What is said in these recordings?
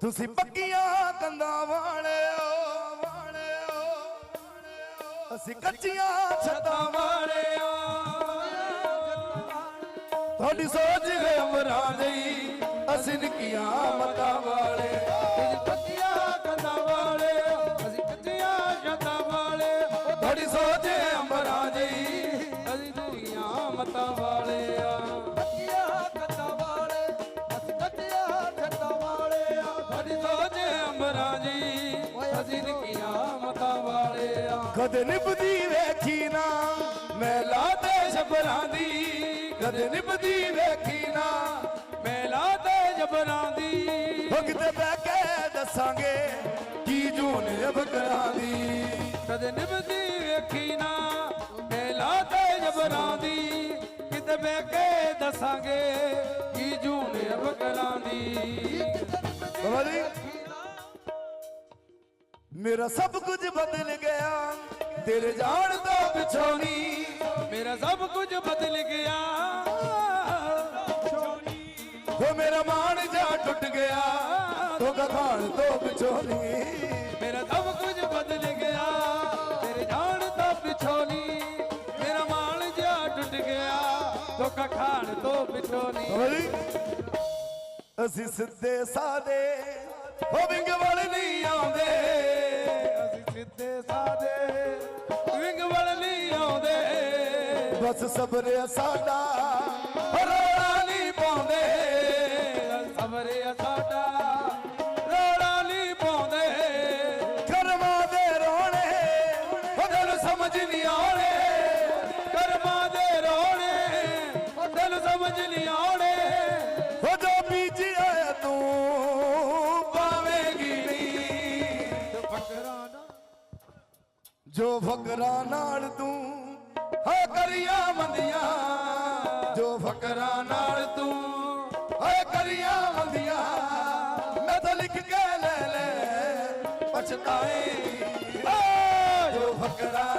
ਤੁਸੀਂ ਪੱਕੀਆਂ ਕੰਧਾਂ ਵਾਲਿਓ ਅਸੀਂ ਕੱਚੀਆਂ ਛੱਤਾਂ ਵਾਲਿਓ। ਤੁਹਾਡੀ ਸੋਚ ਹੈ ਅਮਰਾਂ ਲਈ ਅਸੀਂ ਨਿੱਕੀਆਂ ਮਤਾਂ ਵਾਲੇ। ਅਸੀਂ ਕੱਚੀਆਂ ਕੰਧਾਂ ਵਾਲੇ ਅਸੀਂ ਕੱਚੀਆਂ ਛੱਤਾਂ ਵਾਲੇ। ਤੁਹਾਡੀ ਸੋਚ ਹੈ ਅਮਰਾਂ ਲਈ ਅਸੀਂ ਨਿੱਕੀਆਂ ਮਤਾਂ ਵਾਲੇ। ਕਦੇ ਨਿਭਦੀ ਵੇਖੀ ਨਾ। ਮੈਲਾ ਤੇ ਸ਼ਬਰਾਂ ਦੀ ਕਦੇ ਨਿਭਦੀ ਵੇਖੀ ਨਾ। ਮੇਲਾ ਤੇ ਜਬਰਾਂ ਦੀ। ਵਕਤ ਬਹਿ ਕੇ ਦੱਸਾਂਗੇ ਕੀ ਜੂਨ ਬਕਰਾਂ ਦੀ। ਕਦੇ ਨਿਭਦੀ ਵੇਖੀ ਨਾ। ਮੇਲਾ ਤੇ ਜਬਰਾਂ ਦੀ ਕਿਤੇ ਬਹਿ ਕੇ ਦੱਸਾਂਗੇ ਕੀ ਜੂਨ ਬਕਰਾਂ ਦੀ। ਬਾਬਾ ਜੀ ਮੇਰਾ ਸਭ ਕੁਝ ਬਦਲ ਗਿਆ। ਤੇਰੇ ਜਾਣ ਤੋਂ ਪਿਛੋਂ ਨਹੀਂ ਮੇਰਾ ਸਭ ਕੁਝ ਬਦਲ ਗਿਆ। ਉਹ ਮੇਰਾ ਮਾਣ ਜਾ ਟੁੱਟ ਗਿਆ ਧੋਖਾ ਖਾਣ ਤੋਂ ਪਿਛੋਂ ਨਹੀਂ ਮੇਰਾ ਸਭ ਕੁਝ ਬਦਲ ਗਿਆ ਤੇਰੇ ਜਾਣ ਤੋਂ ਪਿਛੋਂ ਨਹੀਂ ਮੇਰਾ ਮਾਲ ਜਿਹਾ ਟੁੱਟ ਗਿਆ ਤੋਂ ਪਿਛੋਂ ਨਹੀਂ ਬਾਬਾ ਜੀ ਅਸੀਂ ਸਿੱਧੇ ਸਾਦੇ ਉਹ ਵਿੰਗ ਵਾਲੇ ਨਹੀਂ ਆਉਂਦੇ। ਅਸੀਂ ਸਿੱਧੇ ਸਾਦੇ ਬਸ ਸਬਰ ਸਾਡਾ। ਰੋਣਾ ਨਹੀਂ ਪਾਉਂਦੇ। ਸਬਰੇ ਸਾਡਾ। ਰੋੜਾ ਨਹੀਂ ਪਾਉਂਦੇ। ਕਰਮਾਂ ਦੇ ਰੋਣੇ ਉਹ ਸਮਝ ਨਹੀਂ ਆਉਣੇ। ਕਰਮਾਂ ਦੇ ਰੋਣੇ ਦਿਲ ਸਮਝ ਨਹੀਂ ਆਉਣੇ। ਉਹ ਜੋ ਬੀਜਿਆ ਤੂੰ ਪਾਵੇਂਗੀ ਨਹੀਂ ਜੋ ਫਕਰਾਂ ਨਾਲ ਤੂੰ ਹੈ ਕਰੀਆਂ ਮੰਦੀਆਂ, ਜੋ ਫਕਰਾਂ ਨਾਲ ਤੂੰ ਹੈ ਕਰੀਆਂ ਮੰਦੀਆਂ। ਮੈਂ ਤਾਂ ਲਿਖ ਕੇ ਲੈ ਲੈ, ਪਛਤਾਏ। ਜੋ ਫਕਰਾਂ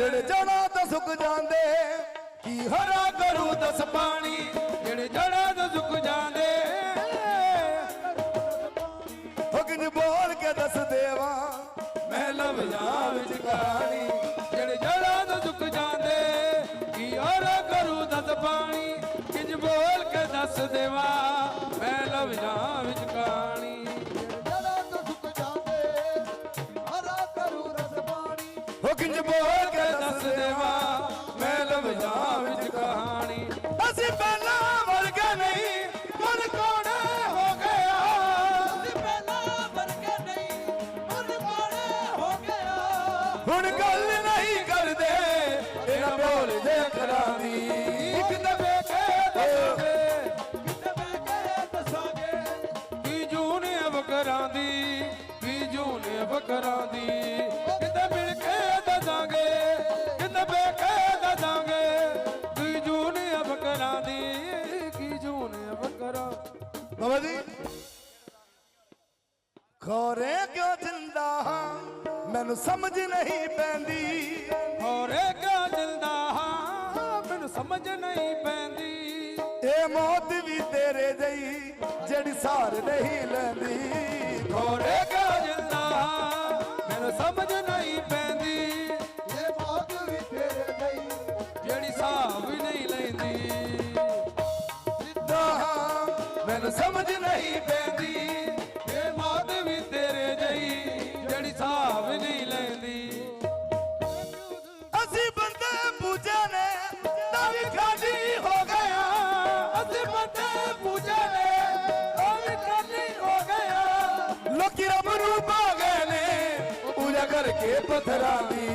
ਜਿਹੜੇ ਜਣਾ ਤਾਂ ਸੁੱਕ ਜਾਂਦੇ, ਕੀ ਹਰਾ ਕਰੂ ਦਸ ਪਾਣੀ? ਜਿਹੜੇ ਜੜਾਂ ਤੋਂ ਸੁੱਕ ਜਾਂਦੇ ਹੁਕਮ ਬੋਲ ਕੇ ਦੱਸ ਦੇਵਾ, ਮੈਂ ਲਵਿਆਂ ਵਿੱਚ ਕਹਾਣੀ। ਜਿਹੜੇ ਜੜਾਂ ਤੋਂ ਸੁੱਕ ਜਾਂਦੇ, ਕੀ ਹਰਾ ਕਰੂ ਦਸ ਪਾਣੀ? ਕਿੰਜ ਬੋਲ ਕੇ ਦੱਸ ਦੇਵਾ, ਮੈਂ ਲਵਜਾਂ ਵਿੱਚ ਕਹਾਣੀ। ਜੜਾਂ ਤੋਂ ਸੁੱਕ ਕਹਾਣੀ ਅਸੀਂ ਪਹਿਲਾਂ ਖੋਰੇ ਕਿਉਂ ਜਿੰਦਾ? ਹਾਂ ਮੈਨੂੰ ਸਮਝ ਨਹੀਂ ਪੈਂਦੀ। ਹੋਰੇ ਕਿਉਂ ਜਲਦਾ ਹਾਂ ਮੈਨੂੰ ਸਮਝ ਨਹੀਂ ਪੈਂਦੀ। ਇਹ ਮੌਤ ਵੀ ਤੇਰੇ ਜਈ ਜਿਹੜੀ ਸਾਰ ਨਹੀਂ ਲੈਂਦੀ। ਹੋਰੇ ਕਿਉਂ ਜਲਦਾ ਹਾਂ ਮੈਨੂੰ ਸਮਝ ਨਹੀਂ ਪੈਂਦੀ ਅਸੀਂ ਬੰਦੇ ਪੂਜਾ ਨੇ, ਤਾਂ ਵੀ ਖਾਲੀ ਹੋ ਗਿਆ ਅਸੀਂ ਬੰਦੇ ਪੂਜਾ ਨੇ ਉਹ ਵੀ ਖਾਲੀ ਹੋ ਗਿਆ ਲੋਕੀ ਰੱਬ ਨੂੰ ਪਾ ਨੇ, ਪੂਜਾ ਕਰਕੇ ਪੱਥਰਾਂ ਦੀ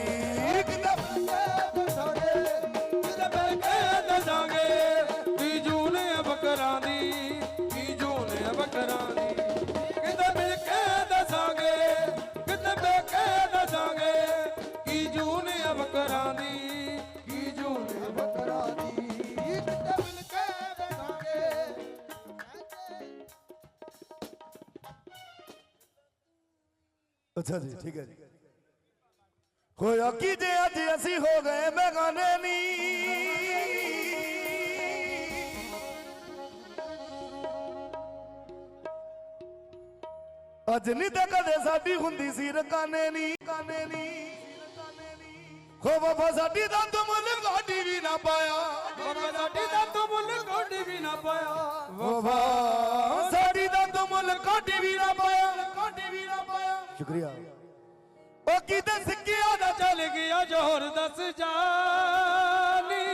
ਅੱਛਾ ਜੀ ਠੀਕ ਹੈ ਜੀ। ਹੋਇਆ ਕੀ ਜੇ ਅੱਜ ਅਸੀਂ ਹੋ ਗਏ ਬੇਗਾਨੇ ਨੀ। ਅੱਜ ਨਹੀਂ ਤਾਂ ਕਦੇ ਸਾਡੀ ਹੁੰਦੀ ਸੀ ਰਕਾਨੇ ਨੀ। ਕਾਨੇ ਨੀ ਹੋ ਵਫਾ ਸਾਡੀ ਦਾ ਮੁੱਲ ਗਾਡੀ ਵੀ ਨਾ ਪਾਇਆ। ਬਾਬਾ ਸਾਡੀ ਦਾ ਤੂੰ ਮੁੱਲ ਕੋਡੀ ਵੀ ਨਾ ਪਾਇਆ। ਵਫਾ ਸਾਡੀ ਦਾ ਮੁੱਲ ਨਾ ਪਾਇਆ ਕਾਡੀ ਵੀ ਨਾ ਪਾਇਆ। ਸ਼ੁਕਰੀਆ। ਉਹ ਕਿਤੇ ਸਿੱਕਿਆ ਦਾ ਚੱਲ ਗਿਆ ਜੋਹਰ ਦੱਸ ਜਾਨੀ।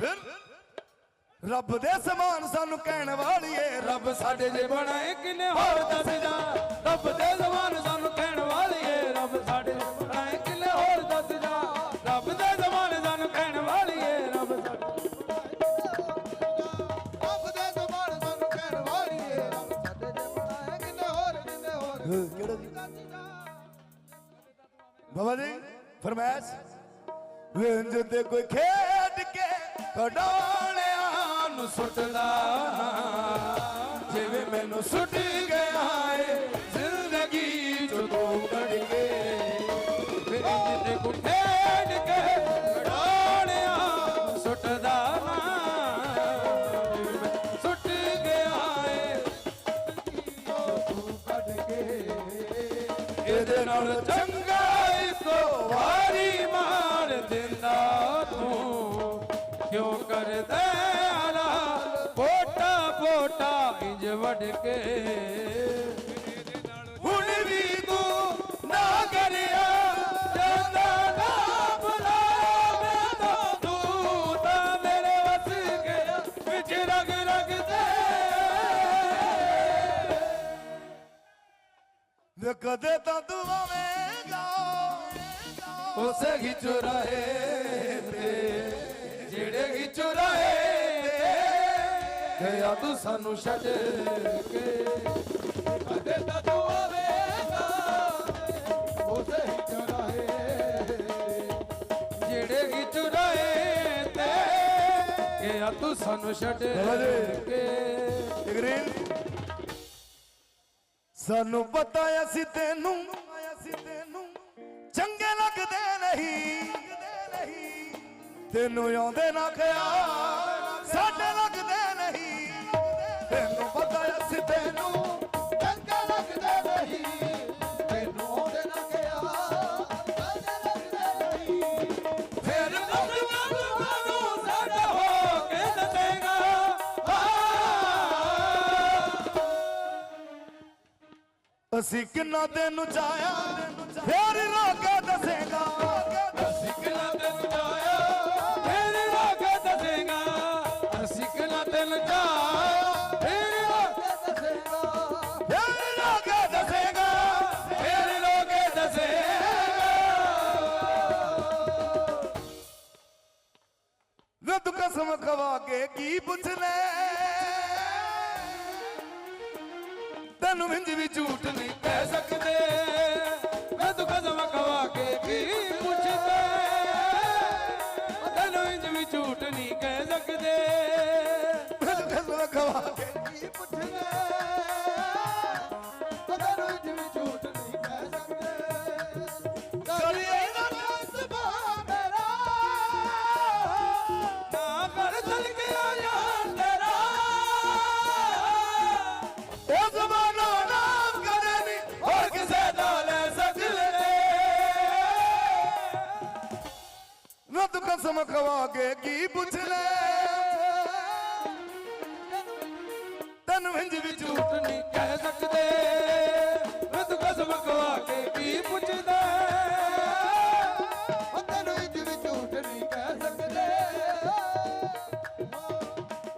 ਫਿਰ ਰੱਬ ਦੇ ਸਮਾਨ ਸਾਨੂੰ ਕਹਿਣ ਵਾਲੀਏ ਰੱਬ ਸਾਡੇ ਜੇ ਬਣਾਏ ਕਿਨੇ ਹੋਰ ਦੱਸ ਜਾ। ਰੱਬ ਦੇ ਜ਼ਮਾਨ ਸਾਨੂੰ ਕਹਿਣ ਵਾਲੀ ਏ ਰੱਬ ਬਾਬਾ ਜੀ, ਫਰਮਾਇਸ਼। ਵੇਂਜ ਤੇ ਕੋਈ ਖੇਡ ਕੇ ਕਢਾਉਣਿਆਂ ਨੂੰ ਸੁੱਟਦਾ। ਜਿਵੇਂ ਮੈਨੂੰ ਸੁੱਟ ਗਿਆ ਏ, ਜ਼ਿੰਦਗੀ ਚੋਂ ਤੂੰ ਕੱਢ ਕੇ। ਫਿਰ ਜਿੱਤੇ ਕੋ ਠੇਡ ਕੇ ਖੜਾਉਣਿਆ ਸੁੱਟਦਾ ਇਹਦੇ ਨਾਲ ਚੰਗਾ ਇੰਜ ਕੇ। ਹੁਣ ਵੀ ਤੂੰ ਨਾ ਕਰਿਆ, ਜਾਂਦਾ ਨਾ ਬੁਲਾਇਆ ਮੈਂ ਤਾਂ ਤੂੰ ਤਾਂ ਮੇਰੇ ਵਸ ਗਿਆ, ਵਿੱਚ ਰਗ ਰਗ ਤੇ। ਵੇ ਕਦੇ ਤਾਂ ਤੂੰ ਆਵੇਂਗਾ, ਉਸੇ ਹੀ ਚੁਰਾਏ ਤੇ, ਜਿਹੜੇ ਹੀ ਚੁਰਾਏ ਗਿਆ ਤੂੰ ਸਾਨੂੰ ਛੱਡ ਕੇ। ਕਦੇ ਤਾਂ ਤੂੰ ਆਵੇਂਗਾ ਉਸੇ ਹੀ ਚਰਾਏ ਜਿਹੜੇ ਹੀ ਚੁਰਾਏ ਤੇ ਗਿਆ ਤੂੰ ਸਾਨੂੰ ਛੱਡ ਕੇ। ਸਾਨੂੰ ਪਤਾ ਅਸੀਂ ਤੈਨੂੰ ਅਸੀਂ ਤੈਨੂੰ ਚੰਗੇ ਲੱਗਦੇ ਨਹੀਂ। ਤੈਨੂੰ ਆਉਂਦੇ ਨਾ ਖਿਆਲ ਸਾਡੇ ਲੱਗਦੇ ਅਸੀਂ ਕਿੰਨਾ ਤੈਨੂੰ ਜਾਇਆ ਫੇਰ ਰੋਕੇ ਦੱਸੇਗਾ। ਕਸਮ ਖਵਾ ਕੇ ਕੀ ਪੁੱਛ ਲੈ? ਤਨ ਵਿੰਜ ਵਿੱਚ ਝੂਠ ਨਹੀਂ ਕਹਿ ਸਕਦੇ। ਰੱਬ ਕਸਮ ਖਵਾ ਕੇ ਕੀ ਪੁੱਛਦਾ?